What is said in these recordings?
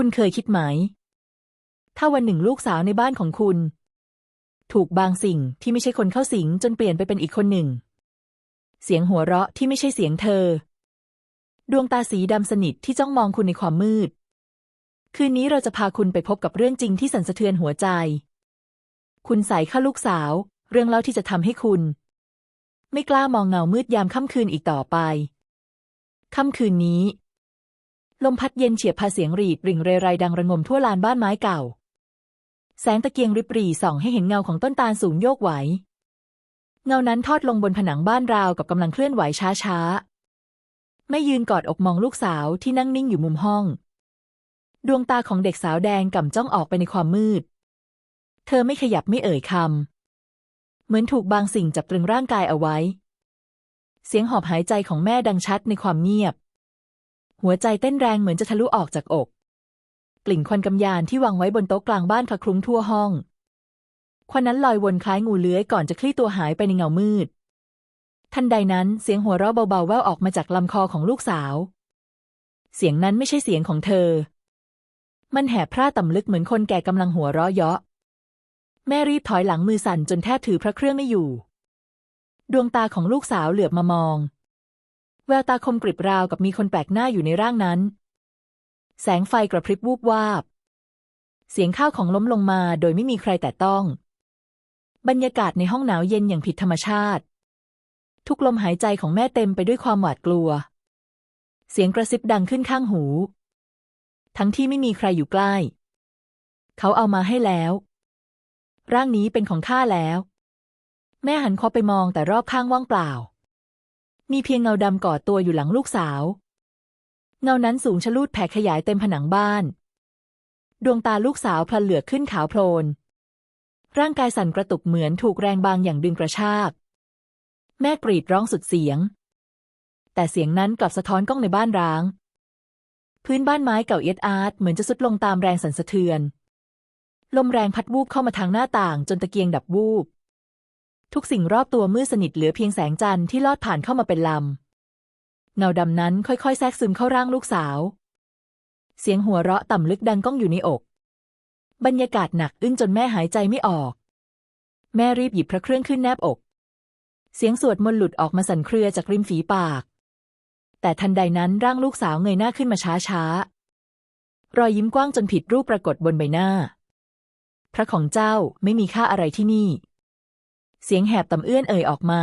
คุณเคยคิดไหม ถ้าวันหนึ่งลูกสาวในบ้านของคุณ ถูกบางสิ่งที่ไม่ใช่คนเข้าสิงจนเปลี่ยนไปเป็นอีกคนหนึ่ง เสียงหัวเราะที่ไม่ใช่เสียงเธอ ดวงตาสีดำสนิทที่จ้องมองคุณในความมืด คืนนี้เราจะพาคุณไปพบกับเรื่องจริงที่สั่นสะเทือนหัวใจ คุณใส่ข้าลูกสาว เรื่องเล่าที่จะทำให้คุณ ไม่กล้ามองเงามืดยามค่ำคืนอีกต่อไป ค่ำคืนนี้ ลมพัดเย็นเฉียบพาเสียงรีดริ่งเรไรดังระงมทั่วลานบ้านไม้เก่า แสงตะเกียงริบรี่ส่องให้เห็นเงาของต้นตาลสูงโยกไหว เงานั้นทอดลงบนผนังบ้านราวกับกำลังเคลื่อนไหวช้าๆ ไม่ยืนกอดอกมองลูกสาวที่นั่งนิ่งอยู่มุมห้อง ดวงตาของเด็กสาวแดงก่ำจ้องออกไปในความมืด เธอไม่ขยับไม่เอ่ยคำ เหมือนถูกบางสิ่งจับตรึงร่างกายเอาไว้ เสียงหอบหายใจของแม่ดังชัดในความเงียบ หัวใจเต้นแรงเหมือนจะทะลุออกจากอก กลิ่นควันกำยานที่วางไว้บนโต๊ะกลางบ้านคละคลุ้งทั่วห้อง ควันนั้นลอยวนคล้ายงูเลื้อยก่อนจะคลี่ตัวหายไปในเงามืด ทันใดนั้นเสียงหัวเราะเบาๆแว่วออกมาจากลำคอของลูกสาว เสียงนั้นไม่ใช่เสียงของเธอ มันแหบพร่าต่ำลึกเหมือนคนแก่กำลังหัวเราะเยาะ แม่รีบถอยหลังมือสั่นจนแทบถือพระเครื่องไม่อยู่ ดวงตาของลูกสาวเหลือบมามอง แววตาคมกริบราวกับมีคนแปลกหน้าอยู่ในร่างนั้น แสงไฟกระพริบวูบวาบ เสียงข้าวของล้มลงมาโดยไม่มีใครแตะต้อง บรรยากาศในห้องหนาวเย็นอย่างผิดธรรมชาติ ทุกลมหายใจของแม่เต็มไปด้วยความหวาดกลัว เสียงกระซิบดังขึ้นข้างหู ทั้งที่ไม่มีใครอยู่ใกล้ เขาเอามาให้แล้ว ร่างนี้เป็นของข้าแล้ว แม่หันคอไปมองแต่รอบข้างว่างเปล่า มีเพียงเงาดำก่อตัวอยู่หลังลูกสาว เงานั้นสูงชะลูดแผ่ขยายเต็มผนังบ้าน ดวงตาลูกสาวพลันเหลือกขึ้นขาวโพลน ร่างกายสั่นกระตุกเหมือนถูกแรงบางอย่างดึงกระชาก แม่กรีดร้องสุดเสียง แต่เสียงนั้นกลับสะท้อนกล้องในบ้านร้าง พื้นบ้านไม้เก่าเอียดอาร์ตเหมือนจะสุดลงตามแรงสั่นสะเทือน ลมแรงพัดวูบเข้ามาทางหน้าต่างจนตะเกียงดับวูบ ทุกสิ่งรอบตัวมืดสนิทเหลือเพียงแสงจันทร์ที่ลอดผ่านเข้ามาเป็นลำ เงาดำนั้นค่อยๆ แทรกซึมเข้าร่างลูกสาว เสียงหัวเราะต่ำลึกดังก้องอยู่ในอก บรรยากาศหนักอึ้งจนแม่หายใจไม่ออก แม่รีบหยิบพระเครื่องขึ้นแนบอก เสียงสวดมนต์หลุดออกมาสั่นเครือจากริมฝีปาก แต่ทันใดนั้นร่างลูกสาวเงยหน้าขึ้นมาช้าๆ รอยยิ้มกว้างจนผิดรูปปรากฏบนใบหน้า พระของเจ้าไม่มีค่าอะไรที่นี่ เสียงแหบต่ำเอื้อนเอ่ยออกมา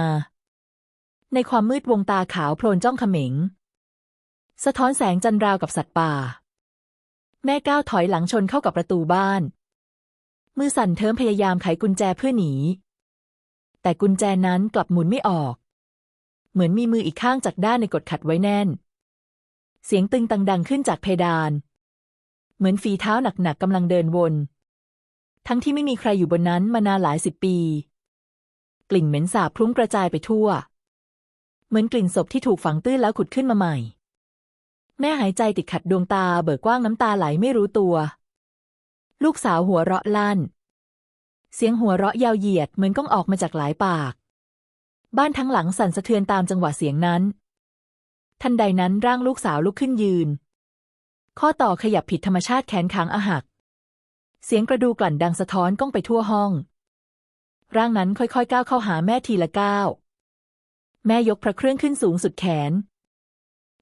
ในความมืดวงตาขาวโพลนจ้องเขม็ง สะท้อนแสงจันราวกับสัตว์ป่า แม่ก้าวถอยหลังชนเข้ากับประตูบ้าน มือสั่นเทิมพยายามไขกุญแจเพื่อหนี แต่กุญแจนั้นกลับหมุนไม่ออก เหมือนมีมืออีกข้างจากด้านในกดขัดไว้แน่น เสียงตึงตังดังขึ้นจากเพดาน เหมือนฝีเท้าหนักๆกำลังเดินวนทั้งที่ไม่มีใครอยู่บนนั้นมานานหลายสิบปี กลิ่นเหม็นสาบพลุ้งกระจายไปทั่ว เหมือนกลิ่นศพที่ถูกฝังตื้นแล้วขุดขึ้นมาใหม่ แม่หายใจติดขัดดวงตาเบิกกว้างน้ำตาไหลไม่รู้ตัว ลูกสาวหัวเราะลั่น เสียงหัวเราะยาวเหยียดเหมือนก้องออกมาจากหลายปาก บ้านทั้งหลังสั่นสะเทือนตามจังหวะเสียงนั้น ทันใดนั้นร่างลูกสาวลุกขึ้นยืน ข้อต่อขยับผิดธรรมชาติแขนขางอาหัก เสียงกระดูกลั่นดังสะท้อนก้องไปทั่วห้อง ร่างนั้นค่อยๆก้าวเข้าหาแม่ทีละก้าวแม่ยกพระเครื่องขึ้นสูงสุดแขน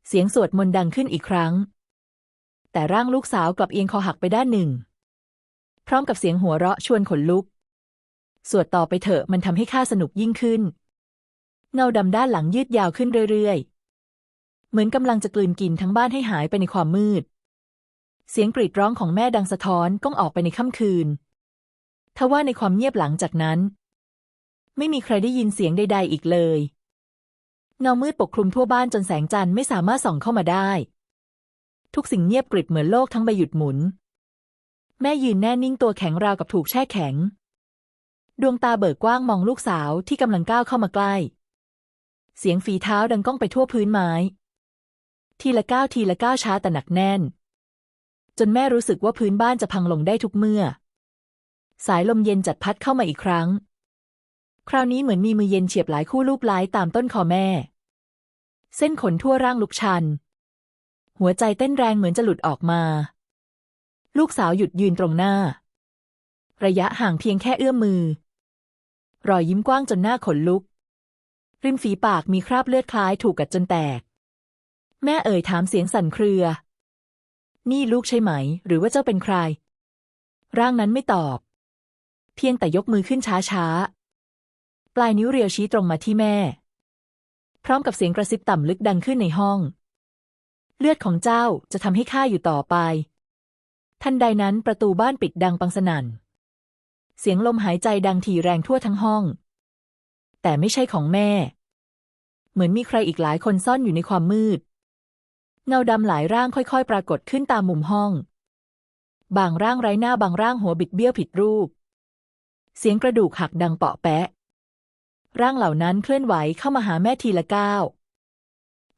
เสียงสวดมนต์ดังขึ้นอีกครั้ง แต่ร่างลูกสาวกลับเอียงคอหักไปด้านหนึ่ง พร้อมกับเสียงหัวเราะชวนขนลุก สวดต่อไปเถอะมันทำให้ข้าสนุกยิ่งขึ้น เงาดำด้านหลังยืดยาวขึ้นเรื่อยๆ เหมือนกำลังจะกลืนกินทั้งบ้านให้หายไปในความมืด เสียงกรีดร้องของแม่ดังสะท้อนก้องออกไปในค่ำคืน ทว่าในความเงียบหลังจากนั้น ไม่มีใครได้ยินเสียงใด ๆ อีกเลยเงามืดปกคลุมทั่วบ้านจนแสงจันทร์ไม่สามารถส่องเข้ามาได้ ทุกสิ่งเงียบกริบเหมือนโลกทั้งใบหยุดหมุน แม่ยืนแน่นิ่งตัวแข็งราวกับถูกแช่แข็ง ดวงตาเบิกกว้างมองลูกสาวที่กำลังก้าวเข้ามาใกล้ เสียงฝีเท้าดังก้องไปทั่วพื้นไม้ ทีละก้าวทีละก้าวช้าแต่หนักแน่น จนแม่รู้สึกว่าพื้นบ้านจะพังลงได้ทุกเมื่อ สายลมเย็นจัดพัดเข้ามาอีกครั้ง คราวนี้เหมือนมีมือเย็นเฉียบหลายคู่ลูบไล้ตามต้นคอแม่ เส้นขนทั่วร่างลุกชัน หัวใจเต้นแรงเหมือนจะหลุดออกมา ลูกสาวหยุดยืนตรงหน้า ระยะห่างเพียงแค่เอื้อมมือ รอยยิ้มกว้างจนหน้าขนลุก ริมฝีปากมีคราบเลือดคล้ายถูกกัดจนแตก แม่เอ่ยถามเสียงสั่นเครือ นี่ลูกใช่ไหม หรือว่าเจ้าเป็นใคร ร่างนั้นไม่ตอบ เพียงแต่ยกมือขึ้นช้าๆ ปลายนิ้วเรียวชี้ตรงมาที่แม่ พร้อมกับเสียงกระซิบต่ำลึกดังขึ้นในห้อง เลือดของเจ้าจะทำให้ข้าอยู่ต่อไป ทันใดนั้นประตูบ้านปิดดังปังสนั่น เสียงลมหายใจดังถี่แรงทั่วทั้งห้อง แต่ไม่ใช่ของแม่ เหมือนมีใครอีกหลายคนซ่อนอยู่ในความมืด เงาดำหลายร่างค่อยๆ ปรากฏขึ้นตามมุมห้อง บางร่างไร้หน้าบางร่างหัวบิดเบี้ยวผิดรูป สียงกระดูกหักดังเปาะแปะ ร่างเหล่านั้นเคลื่อนไหวเข้ามาหาแม่ทีละก้าว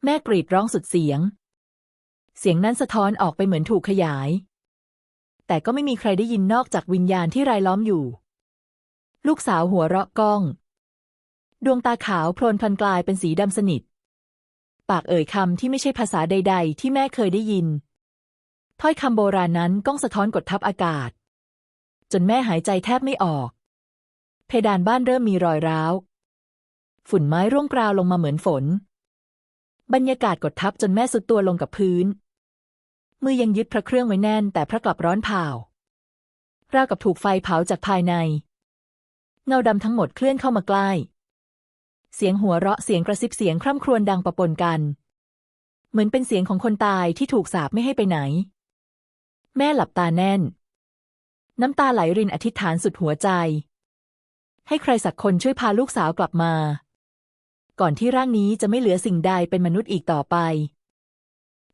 แม่กรีดร้องสุดเสียง เสียงนั้นสะท้อนออกไปเหมือนถูกขยาย แต่ก็ไม่มีใครได้ยินนอกจากวิญญาณที่รายล้อมอยู่ ลูกสาวหัวเราะก้อง ดวงตาขาวโพลนพลันกลายเป็นสีดำสนิท ปากเอ่ยคำที่ไม่ใช่ภาษาใด ๆ ที่แม่เคยได้ยิน ถ้อยคำโบราณนั้นก้องสะท้อนกดทับอากาศ จนแม่หายใจแทบไม่ออก เพดานบ้านเริ่มมีรอยร้าว ฝุ่นไม้ร่วงกราวลงมาเหมือนฝน บรรยากาศกดทับจนแม่สุดตัวลงกับพื้น มือยังยึดพระเครื่องไว้แน่น แต่พระกลับร้อนเผาราวกับถูกไฟเผาจากภายใน เงาดำทั้งหมดเคลื่อนเข้ามาใกล้ เสียงหัวเราะเสียงกระซิบเสียงคร่ำครวญดังประปนกัน เหมือนเป็นเสียงของคนตายที่ถูกสาปไม่ให้ไปไหน แม่หลับตาแน่น น้ำตาไหลรินอธิษฐานสุดหัวใจ ให้ใครสักคนช่วยพาลูกสาวกลับมา ก่อนที่ร่างนี้จะไม่เหลือสิ่งใดเป็นมนุษย์อีกต่อไป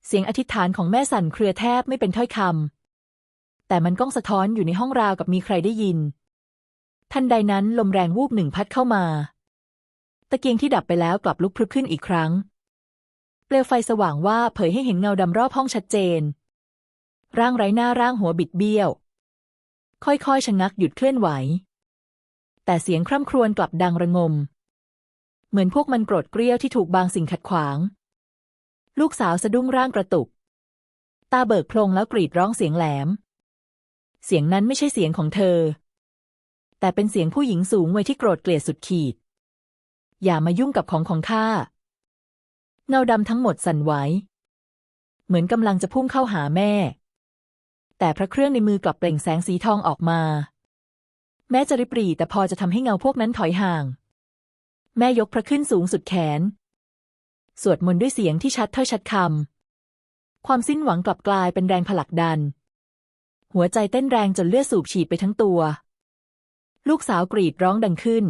เสียงอธิษฐานของแม่สั่นเครือแทบไม่เป็นถ้อยคำแต่มันก้องสะท้อนอยู่ในห้องราวกับมีใครได้ยิน ทันใดนั้นลมแรงวูบหนึ่งพัดเข้ามา ตะเกียงที่ดับไปแล้วกลับลุกพรึบขึ้นอีกครั้ง เปลวไฟสว่างว่าเผยให้เห็นเงาดำรอบห้องชัดเจน ร่างไร้หน้าร่างหัวบิดเบี้ยว ค่อยๆชะงักหยุดเคลื่อนไหว แต่เสียงคร่ำครวญกลับดังระงม เหมือนพวกมันโกรธเกรี้ยวที่ถูกบางสิ่งขัดขวาง ลูกสาวสะดุ้งร่างกระตุก ตาเบิกโพลงแล้วกรีดร้องเสียงแหลม เสียงนั้นไม่ใช่เสียงของเธอ แต่เป็นเสียงผู้หญิงสูงวัยที่โกรธเกลียดสุดขีด อย่ามายุ่งกับของของข้าเงาดำทั้งหมดสั่นไหวเหมือนกำลังจะพุ่งเข้าหาแม่ แต่พระเครื่องในมือกลับเปล่งแสงสีทองออกมา แม้จะริบรี่แต่พอจะทำให้เงาพวกนั้นถอยห่าง แม่ยกพระขึ้นสูงสุดแขน สวดมนต์ด้วยเสียงที่ชัดถ้อยชัดคำ ความสิ้นหวังกลับกลายเป็นแรงผลักดัน หัวใจเต้นแรงจนเลือดสูบฉีดไปทั้งตัว ลูกสาวกรีดร้องดังขึ้น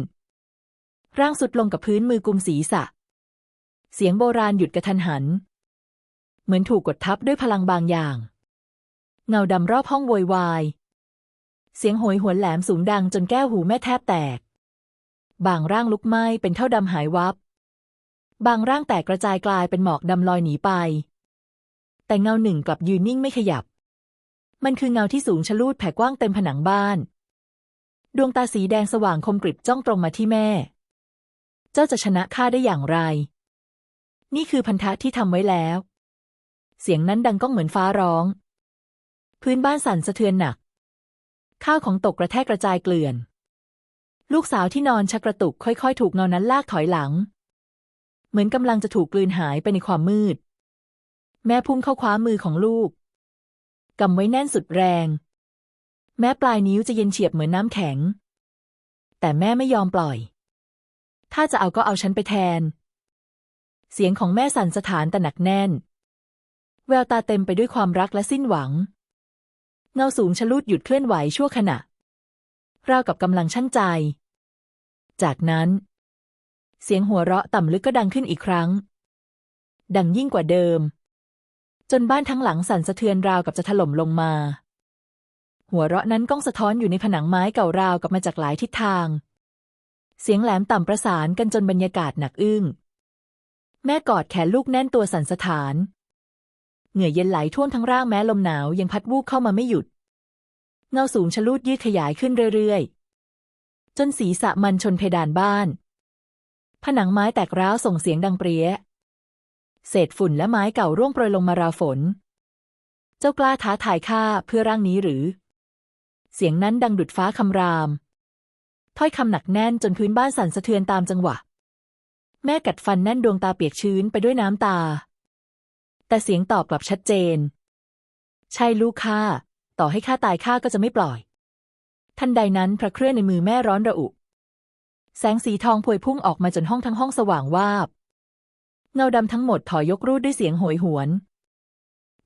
ร่างสุดลงกับพื้นมือกุมศีรษะ เสียงโบราณหยุดกระทันหัน เหมือนถูกกดทับด้วยพลังบางอย่าง เงาดำรอบห้องโวยวาย เสียงโหยหวนแหลมสูงดังจนแก้วหูแม่แทบแตก บางร่างลุกไหม้เป็นเท่าดำหายวับ บางร่างแตกกระจายกลายเป็นหมอกดำลอยหนีไป แต่เงาหนึ่งกลับยืนนิ่งไม่ขยับ มันคือเงาที่สูงชะลูดแผ่กว้างเต็มผนังบ้าน ดวงตาสีแดงสว่างคมกริบจ้องตรงมาที่แม่ เจ้าจะชนะข้าได้อย่างไร นี่คือพันธะที่ทำไว้แล้ว เสียงนั้นดังก้องเหมือนฟ้าร้อง พื้นบ้านสั่นสะเทือนหนัก ข้าวของตกกระแทกกระจายเกลื่อน ลูกสาวที่นอนชักกระตุกค่อย ๆ ถูกเงานั้นลากถอยหลัง เหมือนกำลังจะถูกกลืนหายไปในความมืด แม่พุ่งเข้าคว้ามือของลูกกำไว้แน่นสุดแรง แม้ปลายนิ้วจะเย็นเฉียบเหมือนน้ำแข็ง แต่แม่ไม่ยอมปล่อย ถ้าจะเอาก็เอาฉันไปแทน เสียงของแม่สั่นสถานแต่หนักแน่น แววตาเต็มไปด้วยความรักและสิ้นหวัง เงาสูงชะลูดหยุดเคลื่อนไหวชั่วขณะ ราวกับกำลังชั่นใจ จากนั้น เสียงหัวเราะต่ำลึกก็ดังขึ้นอีกครั้ง ดังยิ่งกว่าเดิม จนบ้านทั้งหลังสั่นสะเทือนราวกับจะถล่มลงมา หัวเราะนั้นก้องสะท้อนอยู่ในผนังไม้เก่าราวกับมาจากหลายทิศทาง เสียงแหลมต่ำประสานกันจนบรรยากาศหนักอึ้งแม่กอดแขนลูกแน่นตัวสั่นสะท้าน เหงื่อเย็นไหลท่วมทั้งร่างแม้ลมหนาวยังพัดวูบเข้ามาไม่หยุด เงาสูงชะลูดยืดขยายขึ้นเรื่อยๆ จนศีรษะมันชนเพดานบ้าน ผนังไม้แตกร้าวส่งเสียงดังเปรี้ย เศษฝุ่นและไม้เก่าร่วงโปรยลงมาราวฝน เจ้ากล้าท้าทายข้าเพื่อร่างนี้หรือ เสียงนั้นดังดุดฟ้าคำราม ถ้อยคำหนักแน่นจนพื้นบ้านสั่นสะเทือนตามจังหวะ แม่กัดฟันแน่นดวงตาเปียกชื้นไปด้วยน้ำตา แต่เสียงตอบกลับชัดเจน ใช่ลูกข้าต่อให้ข้าตายข้าก็จะไม่ปล่อย ทันใดนั้นพระเครื่องในมือแม่ร้อนระอุ แสงสีทองพวยพุ่งออกมาจนห้องทั้งห้องสว่างวาบ เงาดำทั้งหมดถอยยกรูดด้วยเสียงโหยหวน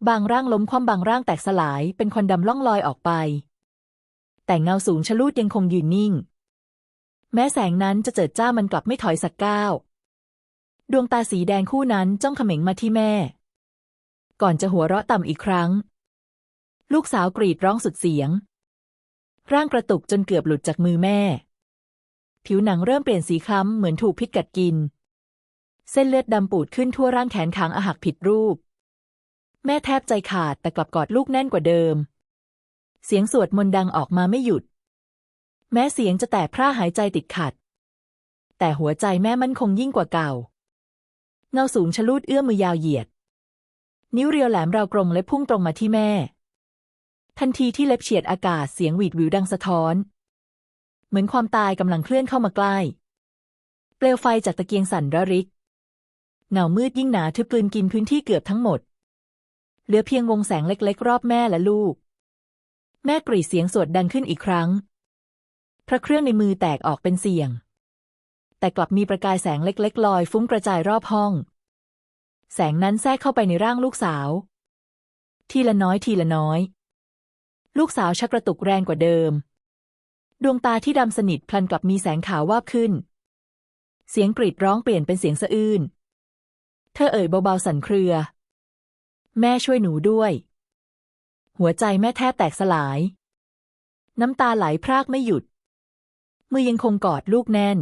บางร่างล้มคว่ำบางร่างแตกสลายเป็นควันดำล่องลอยออกไป แต่เงาสูงชะลูดยังคงยืนนิ่ง แม้แสงนั้นจะเจิดจ้ามันกลับไม่ถอยสักก้าว ดวงตาสีแดงคู่นั้นจ้องเขม็งมาที่แม่ ก่อนจะหัวเราะต่ำอีกครั้ง ลูกสาวกรีดร้องสุดเสียง ร่างกระตุกจนเกือบหลุดจากมือแม่ ผิวหนังเริ่มเปลี่ยนสีคล้ำเหมือนถูกพิษกัดกิน เส้นเลือดดำปูดขึ้นทั่วร่างแขนขางอาหักผิดรูป แม่แทบใจขาดแต่กลับกอดลูกแน่นกว่าเดิม เสียงสวดมนต์ดังออกมาไม่หยุด แม้เสียงจะแตกพร่าหายใจติดขัด แต่หัวใจแม่มั่นคงยิ่งกว่าเก่าเงาสูงชะลูดเอื้อมมือยาวเหยียด นิ้วเรียวแหลมราวกรงและพุ่งตรงมาที่แม่ ทันทีที่เล็บเฉียดอากาศเสียงหวีดหวิวดังสะท้อน เหมือนความตายกำลังเคลื่อนเข้ามาใกล้ เปลวไฟจากตะเกียงสั่นระริก เงามืดยิ่งหนาทึบกลืนกินพื้นที่เกือบทั้งหมด เหลือเพียงวงแสงเล็กๆ รอบแม่และลูก แม่กรีดเสียงสวดดังขึ้นอีกครั้ง พระเครื่องในมือแตกออกเป็นเสียง แต่กลับมีประกายแสงเล็กๆ ลอยฟุ้งกระจายรอบห้อง แสงนั้นแทรกเข้าไปในร่างลูกสาว ทีละน้อยทีละน้อย ลูกสาวชักกระตุกแรงกว่าเดิม ดวงตาที่ดำสนิทพลันกลับมีแสงขาววาบขึ้น เสียงกรีดร้องเปลี่ยนเป็นเสียงสะอื้น เธอเอ่ยเบาๆสั่นเครือ แม่ช่วยหนูด้วย หัวใจแม่แทบแตกสลาย น้ำตาไหลพรากไม่หยุด มือยังคงกอดลูกแน่น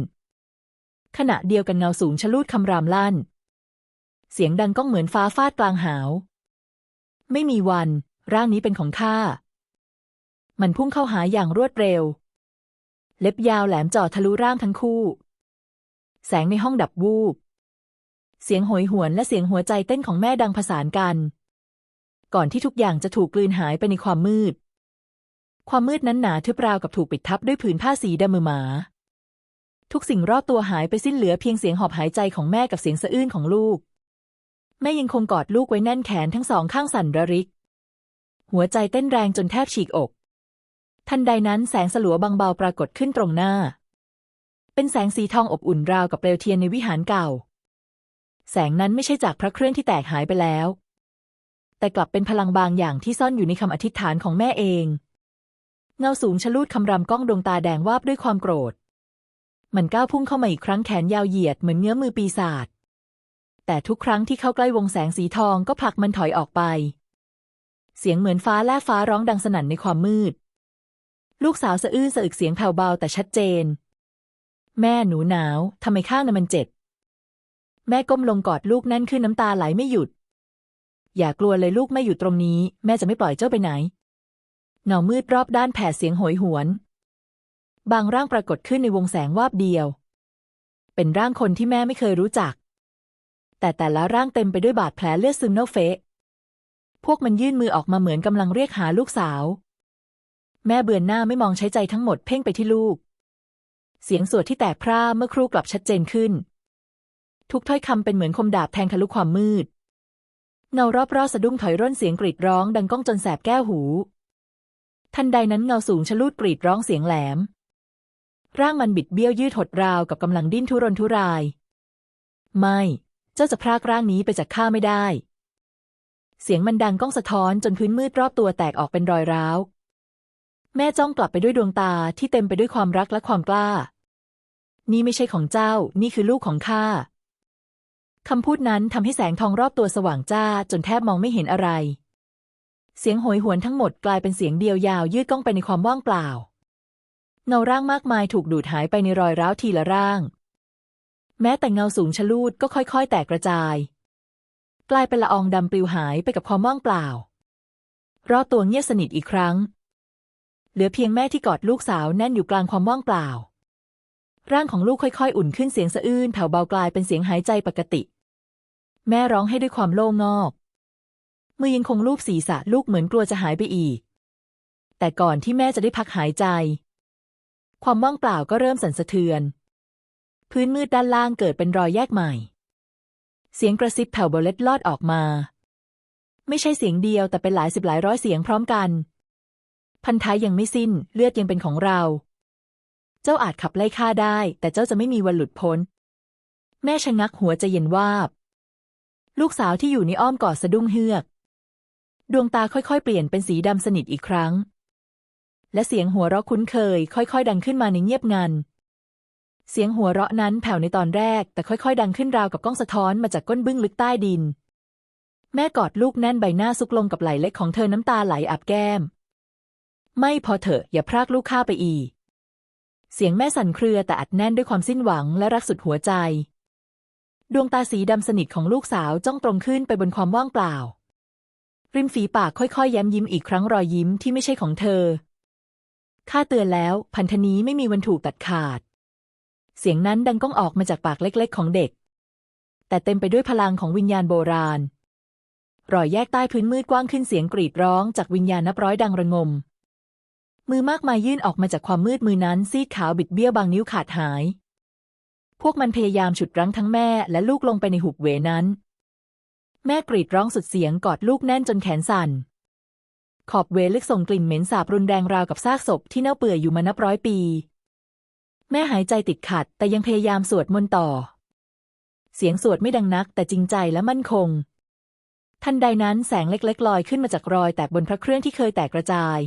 ขณะเดียวกันเงาสูงชะลูดคำรามลั่น เสียงดังก้องเหมือนฟ้าฟาดกลางหาว ไม่มีวัน ร่างนี้เป็นของข้า มันพุ่งเข้าหาอย่างรวดเร็ว เล็บยาวแหลมจ่อทะลุร่างทั้งคู่ แสงในห้องดับวูบ เสียงโหยหวนและเสียงหัวใจเต้นของแม่ดังผสานกัน ก่อนที่ทุกอย่างจะถูกกลืนหายไปในความมืด ความมืดนั้นหนาทึบราวกับถูกปิดทับด้วยผืนผ้าสีดำมือหมาทุกสิ่งรอบตัวหายไปสิ้นเหลือเพียงเสียงหอบหายใจของแม่กับเสียงสะอื้นของลูก แม่ยังคงกอดลูกไว้แน่นแขนทั้งสองข้างสั่นระริก หัวใจเต้นแรงจนแทบฉีกอก ทันใดนั้นแสงสลัวบางเบาปรากฏขึ้นตรงหน้า เป็นแสงสีทองอบอุ่นราวกับเปลวเทียนในวิหารเก่า แสงนั้นไม่ใช่จากพระเครื่องที่แตกหายไปแล้ว แต่กลับเป็นพลังบางอย่างที่ซ่อนอยู่ในคำอธิษฐานของแม่เองเงาสูงชะลูดคำรำก้องดวงตาแดงวาบด้วยความโกรธ มันก้าวพุ่งเข้ามาอีกครั้งแขนยาวเหยียดเหมือนเงื้อมือปีศาจ แต่ทุกครั้งที่เข้าใกล้วงแสงสีทองก็ผลักมันถอยออกไป เสียงเหมือนฟ้าแลบฟ้าร้องดังสนั่นในความมืด ลูกสาวสะอื้นสะอึกเสียงแผ่วเบาแต่ชัดเจน แม่หนูหนาวทำไมข้างนั้นมันเจ็บ แม่ก้มลงกอดลูกแน่นขึ้นน้ำตาไหลไม่หยุด อย่ากลัวเลยลูกแม่อยู่ตรงนี้ แม่จะไม่ปล่อยเจ้าไปไหนเงามืดรอบด้านแผดเสียงโหยหวน บางร่างปรากฏขึ้นในวงแสงวาบเดียว เป็นร่างคนที่แม่ไม่เคยรู้จัก แต่แต่ละร่างเต็มไปด้วยบาดแผลเลือดซึมเน่าเฟะ พวกมันยื่นมือออกมาเหมือนกำลังเรียกหาลูกสาว แม่เบือนหน้าไม่มองใช้ใจทั้งหมดเพ่งไปที่ลูก เสียงสวดที่แตกพร่าเมื่อครู่กลับชัดเจนขึ้น ทุกถ้อยคำเป็นเหมือนคมดาบแทงทะลุความมืด เงารอบๆสะดุ้งถอยร่นเสียงกรีดร้องดังก้องจนแสบแก้วหู ทันใดนั้นเงาสูงชะลูดกรีดร้องเสียงแหลม ร่างมันบิดเบี้ยวยืดหดราวกับกำลังดิ้นทุรนทุราย ไม่ เจ้าจะพรากร่างนี้ไปจากข้าไม่ได้ เสียงมันดังก้องสะท้อนจนพื้นมืดรอบตัวแตกออกเป็นรอยร้าว แม่จ้องกลับไปด้วยดวงตาที่เต็มไปด้วยความรักและความกล้า นี่ไม่ใช่ของเจ้า นี่คือลูกของข้าคำพูดนั้นทำให้แสงทองรอบตัวสว่างจ้าจนแทบมองไม่เห็นอะไร เสียงโหยหวนทั้งหมดกลายเป็นเสียงเดียวยาวยืดก้องไปในความว่างเปล่า เงาร่างมากมายถูกดูดหายไปในรอยร้าวทีละร่าง แม้แต่เงาสูงชะลูดก็ค่อยๆ แตกกระจาย กลายเป็นละอองดำปลิวหายไปกับความว่างเปล่า รอตัวเงียบสนิทอีกครั้ง เหลือเพียงแม่ที่กอดลูกสาวแน่นอยู่กลางความว่างเปล่า ร่างของลูกค่อยๆ อุ่นขึ้นเสียงสะอื้นแผ่วเบากลายเป็นเสียงหายใจปกติ แม่ร้องให้ด้วยความโล่งอก มือยังคงลูบศีรษะลูกเหมือนกลัวจะหายไปอีก แต่ก่อนที่แม่จะได้พักหายใจ ความว่างเปล่าก็เริ่มสั่นสะเทือน พื้นมืดด้านล่างเกิดเป็นรอยแยกใหม่ เสียงกระซิบแผ่วเบาเล็ดลอดออกมา ไม่ใช่เสียงเดียวแต่เป็นหลายสิบหลายร้อยเสียงพร้อมกัน พันท้ายยังไม่สิ้นเลือดยังเป็นของเรา เจ้าอาจขับไล่ข้าได้ แต่เจ้าจะไม่มีวันหลุดพ้น แม่ชะงักหัวใจเย็นวาบ ลูกสาวที่อยู่ในอ้อมกอดสะดุ้งเฮือก ดวงตาค่อยๆ เปลี่ยนเป็นสีดำสนิทอีกครั้งและเสียงหัวเราะคุ้นเคย ค่อย ๆ ดังขึ้นมาในเงียบงัน เสียงหัวเราะนั้นแผ่วในตอนแรก แต่ค่อยๆ ดังขึ้นราวกับกล้องสะท้อนมาจากก้นบึ้งลึกใต้ดิน แม่กอดลูกแน่นใบหน้าซุกลงกับไหล่เล็กของเธอน้ำตาไหลอาบแก้ม ไม่พอเถอะอย่าพรากลูกข้าไปอีก เสียงแม่สั่นเครือแต่อัดแน่นด้วยความสิ้นหวังและรักสุดหัวใจ ดวงตาสีดำสนิทของลูกสาวจ้องตรงขึ้นไปบนความว่างเปล่า ริมฝีปากค่อยๆย้ำยิ้มอีกครั้งรอยยิ้มที่ไม่ใช่ของเธอข้าเตือนแล้ว พันธนี้ไม่มีวันถูกตัดขาด เสียงนั้นดังก้องออกมาจากปากเล็ก ๆ ของเด็ก แต่เต็มไปด้วยพลังของวิญญาณโบราณ รอยแยกใต้พื้นมืดกว้างขึ้นเสียงกรีดร้องจากวิญญาณนับร้อยดังระงม มือมากมายยื่นออกมาจากความมืดมือนั้นซีดขาวบิดเบี้ยวบางนิ้วขาดหาย พวกมันพยายามฉุดรั้งทั้งแม่และลูกลงไปในหุบเหวนั้น แม่กรีดร้องสุดเสียงกอดลูกแน่นจนแขนสั่น ขอบเวลึกส่งกลิ่นเหม็นสาบรุนแรงราวกับซากศพที่เน่าเปื่อยอยู่มานับร้อยปี แม่หายใจติดขัด แต่ยังพยายามสวดมนต์ต่อ เสียงสวดไม่ดังนัก แต่จริงใจและมั่นคง ทันใดนั้นแสงเล็กๆลอยขึ้นมาจากรอยแตกบนพระเครื่องที่เคยแตกกระจาย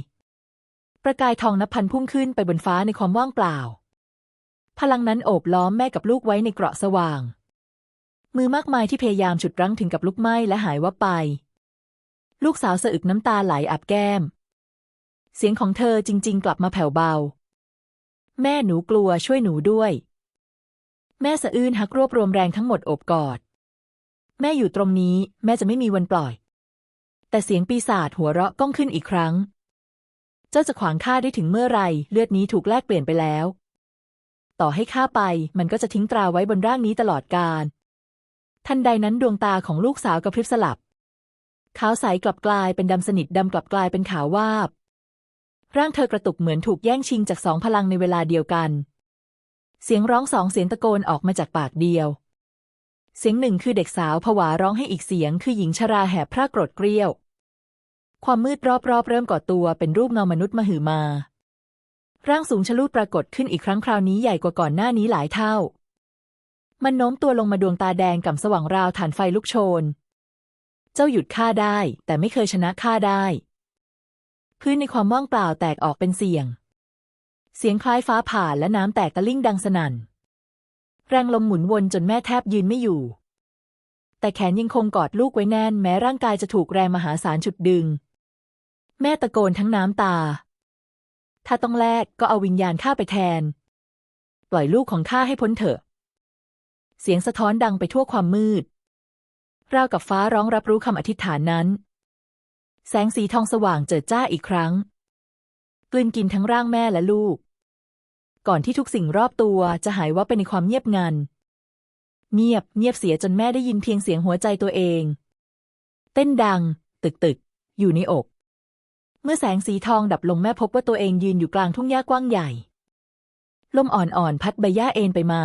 ประกายทองนับพันพุ่งขึ้นไปบนฟ้าในความว่างเปล่า พลังนั้นโอบล้อมแม่กับลูกไว้ในเกราะสว่าง มือมากมายที่พยายามฉุดรั้งถึงกับลุกไหม้และหายวับไป ลูกสาวสะอึกน้ำตาไหลอาบแก้ม เสียงของเธอจริง ๆ กลับมาแผ่วเบา แม่หนูกลัวช่วยหนูด้วย แม่สะอื้นหักรวบรวมแรงทั้งหมดโอบกอด แม่อยู่ตรงนี้ แม่จะไม่มีวันปล่อย แต่เสียงปีศาจหัวเราะก้องขึ้นอีกครั้ง เจ้าจะขวางข้าได้ถึงเมื่อไรเลือดนี้ถูกแลกเปลี่ยนไปแล้ว ต่อให้ข้าไปมันก็จะทิ้งตราไว้บนร่างนี้ตลอดกาลทันใดนั้นดวงตาของลูกสาวกระพริบสลับขาวใสกลับกลายเป็นดำสนิทดำกลับกลายเป็นขาววาบ ร่างเธอกระตุกเหมือนถูกแย่งชิงจากสองพลังในเวลาเดียวกัน เสียงร้องสองเสียงตะโกนออกมาจากปากเดียว เสียงหนึ่งคือเด็กสาวผวาร้องให้อีกเสียงคือหญิงชราแหบพร่ากรดเกรี้ยว ความมืดรอบๆ เริ่มก่อตัวเป็นรูปเงามนุษย์มหือมา ร่างสูงชะลูดปรากฏขึ้นอีกครั้งคราวนี้ใหญ่กว่าก่อนหน้านี้หลายเท่า มันโน้มตัวลงมาดวงตาแดงก่ำสว่างราวฐานไฟลุกโชน เจ้าหยุดข้าได้แต่ไม่เคยชนะข้าได้ พื้นในความว่างเปล่าแตกออกเป็นเสียง เสียงคล้ายฟ้าผ่าและน้ำแตกตะลิ่งดังสนั่น แรงลมหมุนวนจนแม่แทบยืนไม่อยู่ แต่แขนยังคงกอดลูกไว้แน่น แม้ร่างกายจะถูกแรงมหาศาลฉุดดึง แม่ตะโกนทั้งน้ำตา ถ้าต้องแลกก็เอาวิญญาณข้าไปแทน ปล่อยลูกของข้าให้พ้นเถอะ เสียงสะท้อนดังไปทั่วความมืดราวกับฟ้าร้องรับรู้คำอธิษฐานนั้น แสงสีทองสว่างเจิดจ้าอีกครั้ง กลืนกินทั้งร่างแม่และลูก ก่อนที่ทุกสิ่งรอบตัวจะหายวับไปในความเงียบงัน เงียบเงียบเสียจนแม่ได้ยินเพียงเสียงหัวใจตัวเอง เต้นดัง ตึกตึก อยู่ในอก เมื่อแสงสีทองดับลงแม่พบว่าตัวเองยืนอยู่กลางทุ่งหญ้ากว้างใหญ่ ลมอ่อนๆพัดใบหญ้าเอ็นไปมา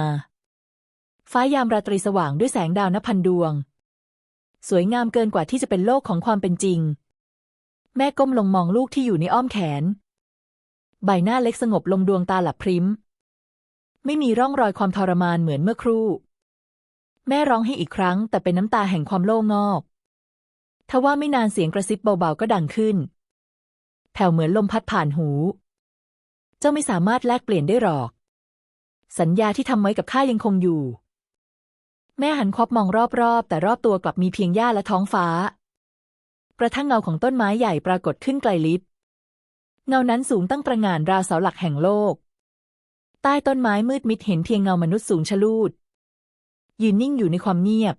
ฟ้ายามราตรีสว่างด้วยแสงดาวนับพันดวง สวยงามเกินกว่าที่จะเป็นโลกของความเป็นจริง แม่ก้มลงมองลูกที่อยู่ในอ้อมแขน ใบหน้าเล็กสงบลงดวงตาหลับพริ้ม ไม่มีร่องรอยความทรมานเหมือนเมื่อครู่ แม่ร้องให้อีกครั้ง แต่เป็นน้ำตาแห่งความโล่งอกทว่าไม่นานเสียงกระซิบเบาๆก็ดังขึ้น แผ่วเหมือนลมพัดผ่านหู เจ้าไม่สามารถแลกเปลี่ยนได้หรอก สัญญาที่ทำไว้กับข้ายังคงอยู่ แม่หันควับมองรอบๆ แต่รอบตัวกลับมีเพียงหญ้าและท้องฟ้า กระทั่งเงาของต้นไม้ใหญ่ปรากฏขึ้นไกลลิบเงานั้นสูงตั้งประงานราวเสาหลักแห่งโลก ใต้ต้นไม้มืดมิดเห็นเพียงเงามนุษย์สูงชะลูด ยืนนิ่งอยู่ในความเงียบ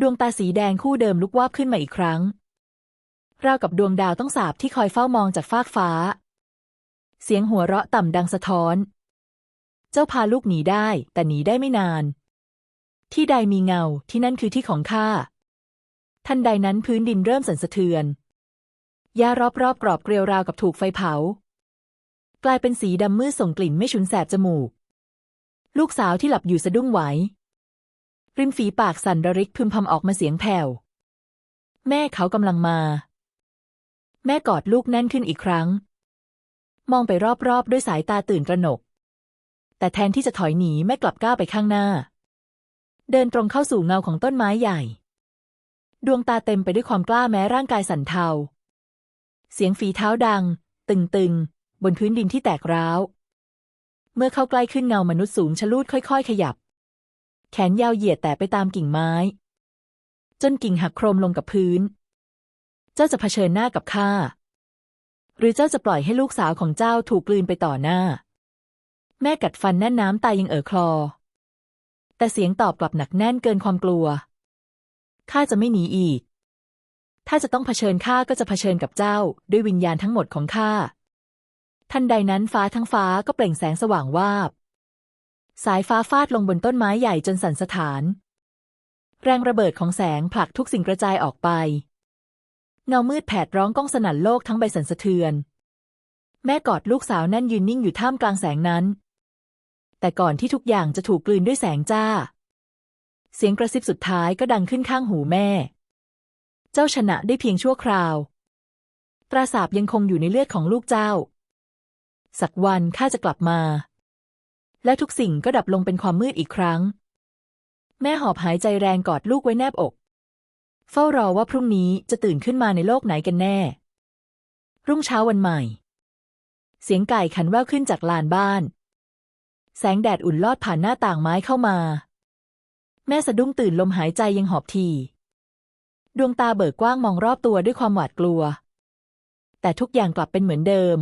ดวงตาสีแดงคู่เดิมลุกวาบขึ้นมาอีกครั้ง ราวกับดวงดาวต้องสาบที่คอยเฝ้ามองจากฟากฟ้า เสียงหัวเราะต่ำดังสะท้อน เจ้าพาลูกหนีได้ แต่หนีได้ไม่นาน ที่ใดมีเงาที่นั่นคือที่ของข้า ทันใดนั้นพื้นดินเริ่มสั่นสะเทือนหญ้ารอบๆกรอบเกลียวราวกับถูกไฟเผา กลายเป็นสีดำมืดส่งกลิ่นไม่ฉุนแสบจมูก ลูกสาวที่หลับอยู่สะดุ้งไหว ริมฝีปากสั่นระริกพึมพำออกมาเสียงแผ่ว แม่เขากำลังมา แม่กอดลูกแน่นขึ้นอีกครั้ง มองไปรอบๆ ด้วยสายตาตื่นตระหนก แต่แทนที่จะถอยหนีแม่กลับก้าวไปข้างหน้า เดินตรงเข้าสู่เงาของต้นไม้ใหญ่ ดวงตาเต็มไปด้วยความกล้าแม้ร่างกายสั่นเทา เสียงฝีเท้าดัง ตึงๆ บนพื้นดินที่แตกร้าว เมื่อเข้าใกล้ขึ้นเงามนุษย์สูงชะลูดค่อย ๆ ขยับ แขนยาวเหยียดแต่ไปตามกิ่งไม้ จนกิ่งหักโครมลงกับพื้น เจ้าจะเผชิญหน้ากับข้า หรือเจ้าจะปล่อยให้ลูกสาวของเจ้าถูกกลืนไปต่อหน้า แม่กัดฟันแน่นน้ำตายยังเอ่อคลอ แต่เสียงตอบกลับหนักแน่นเกินความกลัว ข้าจะไม่หนีอีก ถ้าจะต้องเผชิญข้าก็จะเผชิญกับเจ้า ด้วยวิญญาณทั้งหมดของข้า ทันใดนั้นฟ้าทั้งฟ้าก็เปล่งแสงสว่างวาบ สายฟ้าฟาดลงบนต้นไม้ใหญ่จนสั่นสะท้าน แรงระเบิดของแสงผลักทุกสิ่งกระจายออกไป เงามืดแผดร้องก้องสนั่นโลกทั้งใบสั่นสะเทือน แม่กอดลูกสาวแน่นยืนนิ่งอยู่ท่ามกลางแสงนั้น แต่ก่อนที่ทุกอย่างจะถูกกลืนด้วยแสงจ้า เสียงกระซิบสุดท้ายก็ดังขึ้นข้างหูแม่ เจ้าชนะได้เพียงชั่วคราวตราสาบยังคงอยู่ในเลือดของลูกเจ้า สักวันข้าจะกลับมา และทุกสิ่งก็ดับลงเป็นความมืดอีกครั้ง แม่หอบหายใจแรงกอดลูกไว้แนบอก เฝ้ารอว่าพรุ่งนี้จะตื่นขึ้นมาในโลกไหนกันแน่ รุ่งเช้าวันใหม่ เสียงไก่ขันแว่วขึ้นจากลานบ้าน แสงแดดอุ่นลอดผ่านหน้าต่างไม้เข้ามา แม่สะดุ้งตื่นลมหายใจยังหอบที ดวงตาเบิกกว้างมองรอบตัวด้วยความหวาดกลัว แต่ทุกอย่างกลับเป็นเหมือนเดิม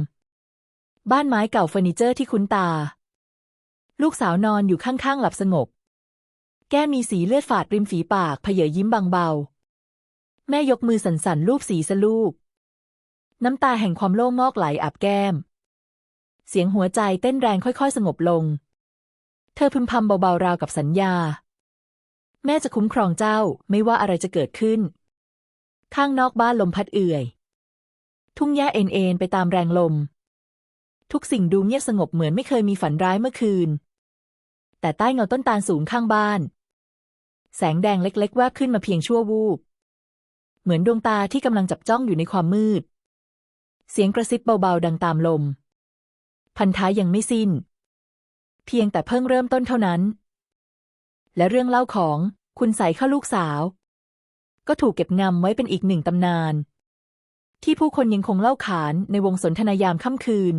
บ้านไม้เก่าเฟอร์นิเจอร์ที่คุ้นตา ลูกสาวนอนอยู่ข้างๆหลับสงบ แก้มมีสีเลือดฝาดริมฝีปากเผยยิ้มบางเบา แม่ยกมือสั่นๆลูบสีสลูก น้ำตาแห่งความโล่งงอกไหลอาบแก้ม เสียงหัวใจเต้นแรงค่อยๆ สงบลง เธอพึมพำเบาๆราวกับสัญญา แม่จะคุ้มครองเจ้าไม่ว่าอะไรจะเกิดขึ้น ข้างนอกบ้านลมพัดเอื่อย ทุ่งหญ้าเอ็นเอ็นไปตามแรงลม ทุกสิ่งดูเงียบสงบเหมือนไม่เคยมีฝันร้ายเมื่อคืน แต่ใต้เงาต้นตาลสูงข้างบ้าน แสงแดงเล็ก ๆ แวบขึ้นมาเพียงชั่ววูบ เหมือนดวงตาที่กำลังจับจ้องอยู่ในความมืด เสียงกระซิบเบาๆดังตามลม พันท้ายยังไม่สิ้น เพียงแต่เพิ่งเริ่มต้นเท่านั้น และเรื่องเล่าของคุณใสเข้าลูกสาว ก็ถูกเก็บงำไว้เป็นอีกหนึ่งตำนาน ที่ผู้คนยังคงเล่าขานในวงสนทนายามค่ำคืน